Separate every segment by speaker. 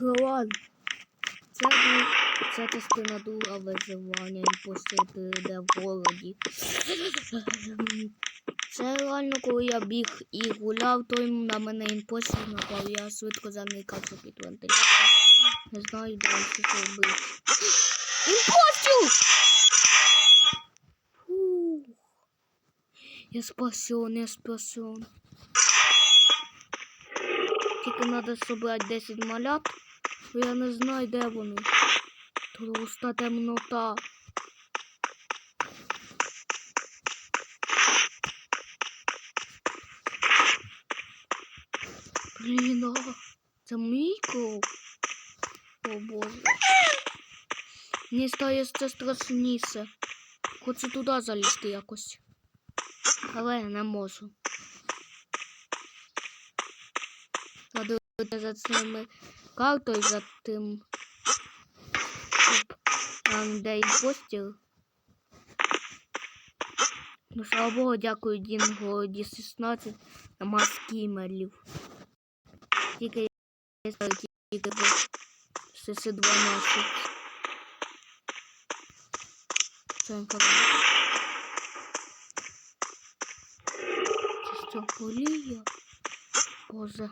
Speaker 1: Ладно. Це, був- це частина друга виживання імпостер де в городі. Це реально, коли я біг і гуляв, то на мене імпостер напав. Я швидко заникався під вентилятор. Не знаю, де він що робити. Імпостер! Я спасен, я спасен. Тільки треба собрати 10 малят, бо я не знаю, де вони. Просто темнота. Блін, а, це мій кров. О боже. Мені стає це страшніше. Хочу туди залізти якось. Але я не можу. Надо за цими картою за тим. Там, де імпостер. Ну, слава Богу, дякую Дінго ді 16 нема скімерів. Тільки я знаю, тільки в СС 12. Це інформація. Це що? Боже.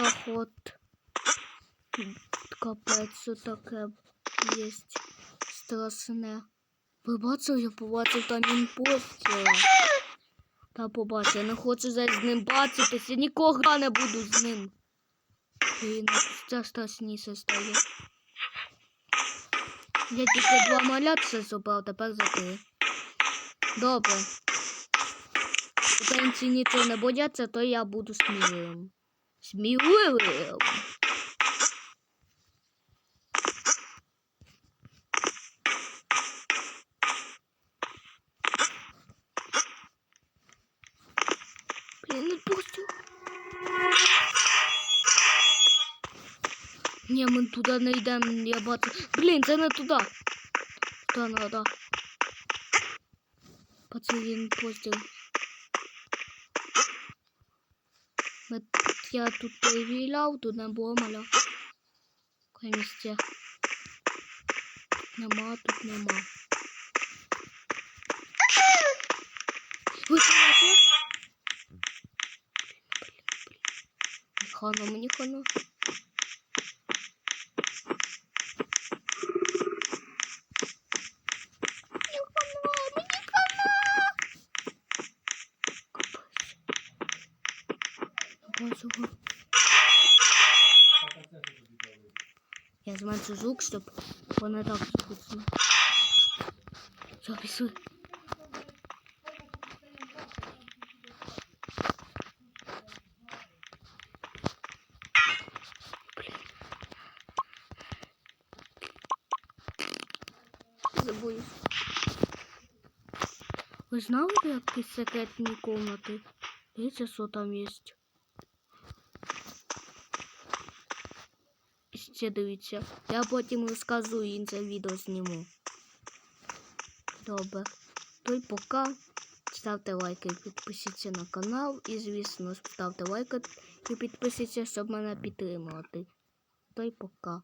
Speaker 1: Охот. Капець, що таке є страшне. Ви бачили, я побачив там імпостера. Та побачив, я не хочу зараз з ним бачитися, нікого не буду з ним. Блін, це страшніше стає. Я тільки два малятися зробив, тепер за три. Добре. Українці нічого не бояться, то я буду сміливим. Сміливим. Блін, не пустю. Ні, ми туди не йдемо, я бачу. Блін, це не туди. Туди надо. Пацан постіл. Ми, я тут перевіряв, тут не було маля. Яке місце? Тут нема, тут нема. Бачите? Хано, мені хано. Мені хано, мені хано. Капець. Боже, Я зменшу звук, щоб воно так скучно. Все, пішли. Забув. Ви знали, де якісь секретні комнати? Дивіться, що там є. Ще. Я потім розказую і це відео зніму. Добре. То й пока. Ставте лайки і підпишіться на канал. І, звісно, ставте лайки і підпишіться, щоб мене підтримувати. То й пока.